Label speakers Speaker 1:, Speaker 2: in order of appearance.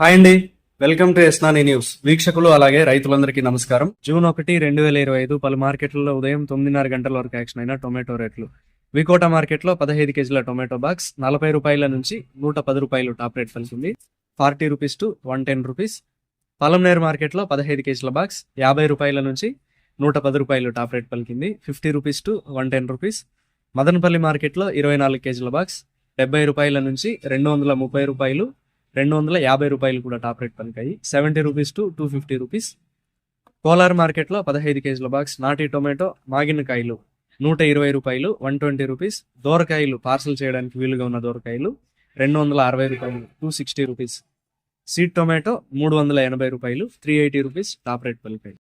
Speaker 1: Hi అండి. Welcome to ఎస్నాని news. వీక్షకులు అలాగే రైతులందరికీ నమస్కారం. జూన్ ఒకటి రెండు వేల ఇరవై ఐదు పలు మార్కెట్లలో ఉదయం తొమ్మిదిన్నర గంటల వరకు యాక్షన్ అయిన టొమాటో రేట్లు. వికోట మార్కెట్లో పదహైదు కేజీల టొమాటో బాక్స్ నలభై రూపాయల నుంచి నూట పది రూపాయలు టాప్ రేట్ పలికింది forty rupees to one ten rupees. Palamaner మార్కెట్లో పదహైదు కేజీల బాక్స్ యాభై రూపాయల నుంచి నూట పది రూపాయలు టాప్ రేట్ పలికింది. Fifty rupees to one ten rupees. Madanapalle మార్కెట్లో ఇరవై నాలుగు కేజీల బాక్స్ డెబ్బై రూపాయల నుంచి రెండు వందల ముప్పై రూపాయలు రెండు వందల యాభై రూపాయలు కూడా top rate పలికాయి. Seventy rupees to two fifty rupees. Kolar మార్కెట్లో పదహైదు కేజీల బాక్స్ నాటి టొమాటో మాగిన కాయలు నూట ఇరవై రూపాయలు వన్ ట్వంటీ రూపీస్. దోరకాయలు పార్సల్ చేయడానికి వీలుగా ఉన్న దోరకాయలు రెండు వందల అరవై రూపాయలు two sixty rupees. Seed tomato మూడు వందల ఎనభై రూపాయలు three eighty rupees top rate పలికాయి.